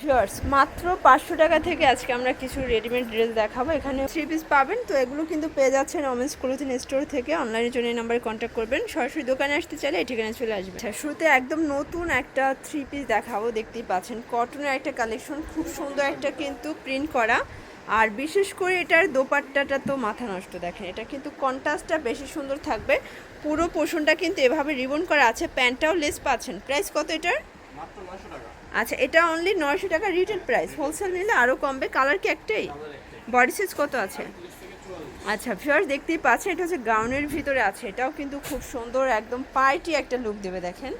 Viewers মাত্র পাঁচশো টাকা থেকে আজকে আমরা কিছু রেডিমেড ড্রেস দেখাবো। এখানে থ্রি পিস পাবেন। তো এগুলো কিন্তু পেয়ে যাচ্ছেন ওমেন্স ক্লোথিং স্টোর থেকে। অনলাইনের জন্য এই নাম্বারে কন্ট্যাক্ট করবেন। সরাসরি দোকানে আসতে চাইলে এই ঠিকানায় চলে আসবে আচ্ছা শুরুতে একদম নতুন একটা থ্রি পিস দেখাবো। দেখতেই পাচ্ছেন কটনের একটা কালেকশন খুব সুন্দর একটা কিন্তু প্রিন্ট করা। আর বিশেষ করে এটার দোপাট্টাটা তো মাথা নষ্ট দেখেন। এটা কিন্তু কন্ট্রাস্টটা বেশি সুন্দর থাকবে। পুরো পোষণটা কিন্তু এভাবে রিবন করা আছে। প্যান্টটাও লেস পাচ্ছেন। প্রাইস কত এটার? আচ্ছা এটা অনলি নয়শো টাকা রিটেল প্রাইস হোলসেল নিলে আরও কমবে। কালার কি একটাই? বডি সাইজ কত আছে? আচ্ছা ফিওর দেখতেই পাচ্ছেন, এটা হচ্ছে গাউনের ভিতরে আছে। এটাও কিন্তু খুব সুন্দর, একদম পাইটি একটা লুক দেবে, দেখেন।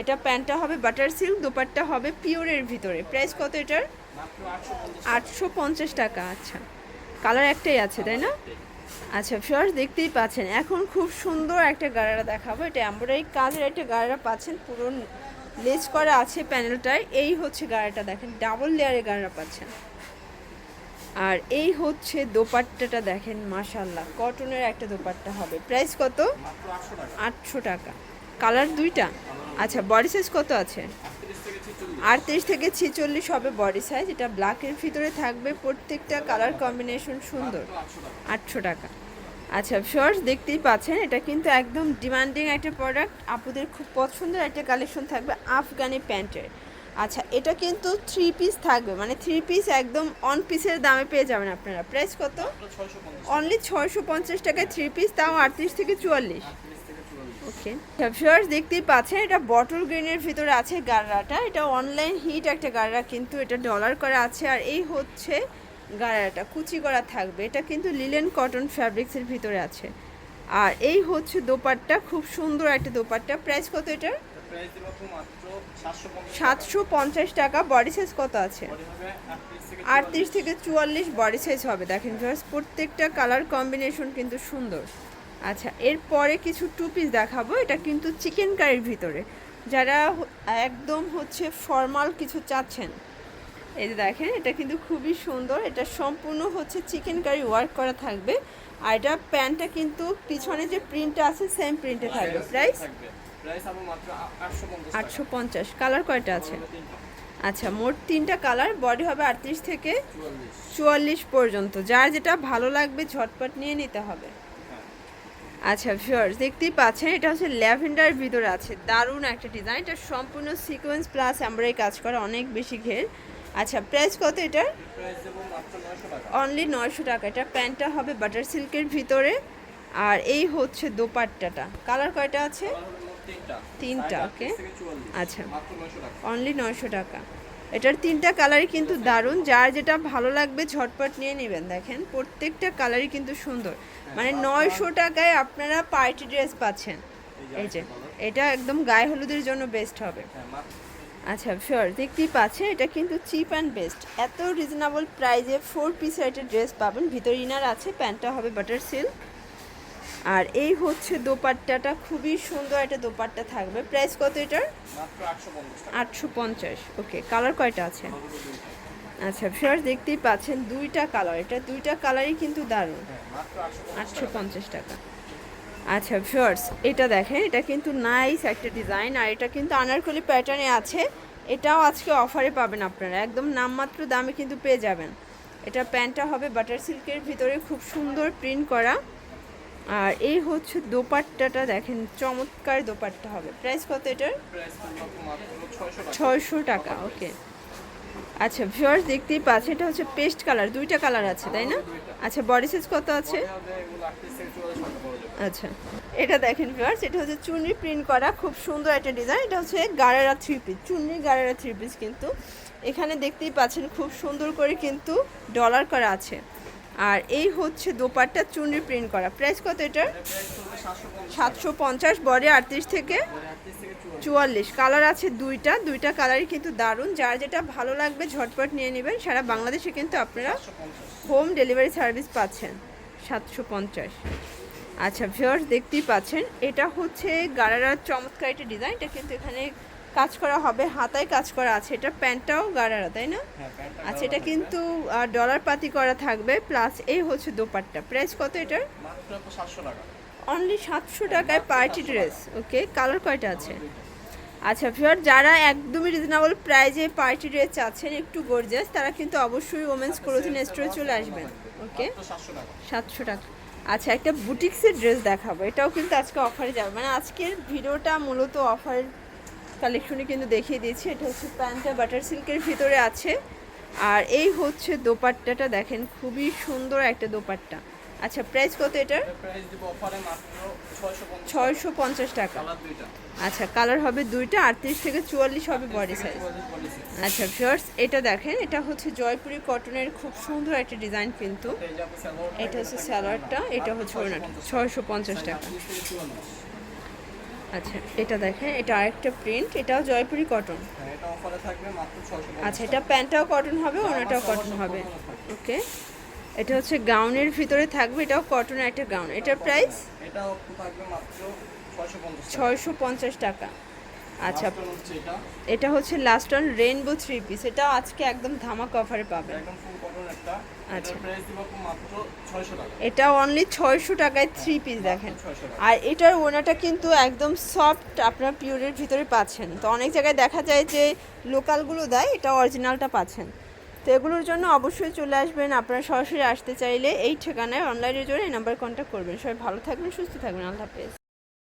এটা প্যান্টটা হবে বাটার সিল্ক দোপাট্টা হবে পিওরের ভিতরে। প্রাইস কত এটার? আটশো পঞ্চাশ টাকা আচ্ছা। কালার একটাই আছে, তাই না? আচ্ছা ফিওর দেখতেই পাচ্ছেন। এখন খুব সুন্দর একটা গাড়ারা দেখাবো। এটা এমব্রয়ডারি কাজের একটা গাড়ারা পাচ্ছেন, পুরো লেস করা আছে প্যানেলটায়, এই হচ্ছে গাড়াটা দেখেন ডাবল লেয়ারে গাড়ারা পাচ্ছেন। আর এই হচ্ছে দোপাট্টাটা দেখেন মাশাল্লাহ কটনের একটা দোপাট্টা হবে। প্রাইস কত? আটশো টাকা। কালার দুইটা? আচ্ছা বডি সাইজ কত আছে? আটত্রিশ থেকে ছিচল্লিশ হবে বডি সাইজ এটা ব্ল্যাকের ভিতরে থাকবে, প্রত্যেকটা কালার কম্বিনেশন সুন্দর। আটশো টাকা। আচ্ছা শর্টস দেখতেই পাচ্ছেন, এটা কিন্তু একদম ডিমান্ডিং একটা প্রোডাক্ট আপুদের খুব পছন্দের একটা কালেকশন থাকবে আফগানি প্যান্টের। আচ্ছা এটা কিন্তু থ্রি পিস থাকবে মানে থ্রি পিস একদম অন পিসের দামে পেয়ে যাবেন আপনারা। প্রাইস কত? অনলি ছয়শো পঞ্চাশ টাকায় থ্রি পিস তাও আটত্রিশ থেকে চুয়াল্লিশ। ওকে ভিউয়ার্স দেখতেই পাচ্ছেন, এটা বটল গ্রিনের ভিতরে আছে গাড়াটা এটা অনলাইন হিট একটা গাড়া কিন্তু এটা ডলার করা আছে। আর এই হচ্ছে গাড়াটা কুচি করা থাকবে। এটা কিন্তু লিলেন কটন ফ্যাব্রিক্সের ভিতরে আছে। আর এই হচ্ছে দোপাট্টা খুব সুন্দর একটা দোপাট্টা। প্রাইস কত এটার? সাতশো পঞ্চাশ টাকা। বডি সাইজ কত আছে? আটত্রিশ থেকে চুয়াল্লিশ। বডি সাইজ হবে। দেখেন ভিউয়ার্স প্রত্যেকটা কালার কম্বিনেশন কিন্তু সুন্দর। আচ্ছা এরপরে কিছু টু পিস দেখাবো। এটা কিন্তু চিকেন কারির ভিতরে। যারা একদম হচ্ছে ফর্মাল কিছু চাচ্ছেন এই যে দেখেন এটা কিন্তু খুবই সুন্দর। এটা সম্পূর্ণ হচ্ছে চিকেন কারি ওয়ার্ক করা থাকবে। আর এটা প্যান্টটা কিন্তু পিছনে যে প্রিন্টটা আছে সেম প্রিন্টে থাকবে। প্রাইস আটশো পঞ্চাশ কালার কয়টা আছে? আচ্ছা মোট তিনটা কালার বডি হবে আটত্রিশ থেকে চুয়াল্লিশ। পর্যন্ত। যার যেটা ভালো লাগবে ঝটপট নিয়ে নিতে হবে। হ্যাঁ। আচ্ছা ভিউয়ার্স দেখতেই পাচ্ছেন এটা হচ্ছে ল্যাভেন্ডার ভিতরে আছে। দারুণ একটা ডিজাইন এটা সম্পূর্ণ সিকোয়েন্স প্লাস আমরাই কাজ করা অনেক বেশি ঘের। আচ্ছা প্রাইস কত এটার? অনলি নয়শো টাকা। এটা প্যান্টটা হবে বাটার সিল্কের ভিতরে। আর এই হচ্ছে দোপাট্টাটা। কালার কয়টা আছে? তিনটা তিনটা, Size okay. 38 থেকে চুয়াল্লিশ। আচ্ছা। অনলি নয়শো টাকা। এটার তিনটা কালারই কিন্তু দারুণ। যার যেটা ভালো লাগবে ঝটপট নিয়ে নেবেন দেখেন। প্রত্যেকটা কালারই কিন্তু সুন্দর। মানে নয়শো টাকায় আপনারা পার্টি ড্রেস পাচ্ছেন। এই যে এটা একদম গায়ে হলুদের জন্য বেস্ট হবে। হ্যাঁ আচ্ছা শিওর দেখতেই পাচ্ছেন এটা কিন্তু চিপ অ্যান্ড বেস্ট এত রিজনেবল প্রাইজে ফোর পিসের একটা ড্রেস পাবেন। ভিতরে ইনার আছে প্যান্টটা হবে বাটার সিল্ক আর এই হচ্ছে দোপাট্টাটা খুবই সুন্দর একটা দোপাট্টা থাকবে। প্রাইস কত এটার? আটশো পঞ্চাশ ওকে কালার কয়টা আছে? আচ্ছা ফিওর দেখতেই পাচ্ছেন দুইটা কালার এটা দুইটা কালারই কিন্তু দারুণ। হ্যাঁ আটশো পঞ্চাশ টাকা। আচ্ছা ফিওর্স এটা দেখেন এটা কিন্তু নাইস একটা ডিজাইন আর এটা কিন্তু আনারকলি প্যাটার্নে আছে। এটাও আজকে অফারে পাবেন আপনারা একদম নামমাত্র দামে কিন্তু পেয়ে যাবেন। এটা প্যান্টটা হবে বাটার সিল্কের ভিতরে খুব সুন্দর প্রিন্ট করা। আর এই হচ্ছে দোপাট্টাটা দেখেন চমৎকার দোপাট্টা হবে। প্রাইস কত এটার? ছয়শো টাকা ওকে আচ্ছা ভিউয়ার্স দেখতেই পাচ্ছেন, এটা হচ্ছে পেস্ট কালার দুইটা কালার আছে, তাই না? আচ্ছা বডি সাইজ কত আছে? আচ্ছা এটা দেখেন ভিউয়ার্স এটা হচ্ছে চুনরি প্রিন্ট করা, খুব সুন্দর একটা ডিজাইন এটা হচ্ছে gharara three piece chunri gharara three piece কিন্তু। এখানে দেখতেই পাচ্ছেন, খুব সুন্দর করে কিন্তু ডলার করা আছে। আর এই হচ্ছে দোপাট্টা চুনরি প্রিন্ট করা প্রাইস কত এটার? সাতশো পঞ্চাশ বডি আটত্রিশ থেকে চুয়াল্লিশ। কালার আছে দুইটা দুইটা কালারই কিন্তু দারুণ। যার যেটা ভালো লাগবে ঝটপট নিয়ে নেবেন। সারা বাংলাদেশে কিন্তু আপনারা হোম ডেলিভারি সার্ভিস পাচ্ছেন। সাতশো পঞ্চাশ। আচ্ছা ভিউয়ার্স দেখতেই পাচ্ছেন এটা হচ্ছে গারারার চমৎকার একটা ডিজাইন এটা কিন্তু এখানে কাজ করা হবে হাতায় কাজ করা আছে। এটা প্যান্টটাও গারারা তাই না? হ্যাঁ আচ্ছা এটা কিন্তু ডলার পাতি করা থাকবে প্লাস এই হচ্ছে দোপাট্টা। প্রাইস কত এটার? মাত্র টাকা। অনলি সাতশো টাকায় পার্টি ড্রেস ওকে কালার কয়টা আছে? আচ্ছা ফিওর যারা একদমই রিজনেবল প্রাইজে পার্টি ড্রেস চাচ্ছেন একটু গর্জিয়াস তারা কিন্তু অবশ্যই ওমেন্স ক্লোথিং স্টোরে চলে আসবেন ওকে সাতশো টাকা। সাতশো টাকা। আচ্ছা একটা বুটিক্সের ড্রেস দেখাবো এটাও কিন্তু আজকে অফারে যাবে। মানে আজকের ভিডিওটা মূলত অফার কালেকশনে কিন্তু দেখিয়ে দিয়েছি। এটা হচ্ছে প্যান্টটা বাটার সিল্কের ভিতরে আছে। আর এই হচ্ছে দোপাট্টাটা দেখেন খুবই সুন্দর একটা দোপাট্টা। আচ্ছা প্রাইস কত এটার? এর প্রাইস দিব অফারে মাত্র ছয়শো পঞ্চাশ টাকা। আচ্ছা কালার হবে দুইটা আটত্রিশ থেকে চুয়াল্লিশ হবে বডি সাইজ আচ্ছা ফিওর্স এটা দেখেন এটা হচ্ছে জয়পুরি কটনের খুব সুন্দর একটা ডিজাইন কিন্তু। এটা হচ্ছে স্যালোয়ারটা এটা হচ্ছে ওনাটা ছয়শো পঞ্চাশ টাকা। আচ্ছা এটা দেখেন এটা আরেকটা প্রিন্ট এটাও জয়পুরি কটন হ্যাঁ এটা অফারে থাকবে মাত্র ছয়শো আচ্ছা এটা প্যান্টটাও কটন হবে ওনাটাও কটন হবে। ওকে এটা হচ্ছে গাউনের ভিতরে থাকবে এটাও কটনের একটা গাউন। এটার প্রাইস এটা থাকবে মাত্র ছয়শো পঞ্চাশ ছয়শো পঞ্চাশ টাকা। আচ্ছা এটা। হচ্ছে last on rainbow three piece এটা আজকে একদম ধামাক অফারে কটন একটা। আচ্ছা। ছয়শো এটা অনলি ছয়শো টাকায় থ্রি পিস দেখেন। আর এটার ওনাটা কিন্তু একদম সফট আপনার পিওরের ভিতরে পাচ্ছেন। তো অনেক জায়গায় দেখা যায় যে লোকালগুলো দেয় এটা অরিজিনালটা পাচ্ছেন। তো এগুলোর জন্য অবশ্যই চলে আসবেন। আপনারা সরাসরি আসতে চাইলে এই ঠিকানায় অনলাইনের জন্য এই নাম্বার কন্ট্যাক্ট করবেন। সবাই ভালো থাকবেন, সুস্থ থাকবেন। আল্লাহ হাফেজ।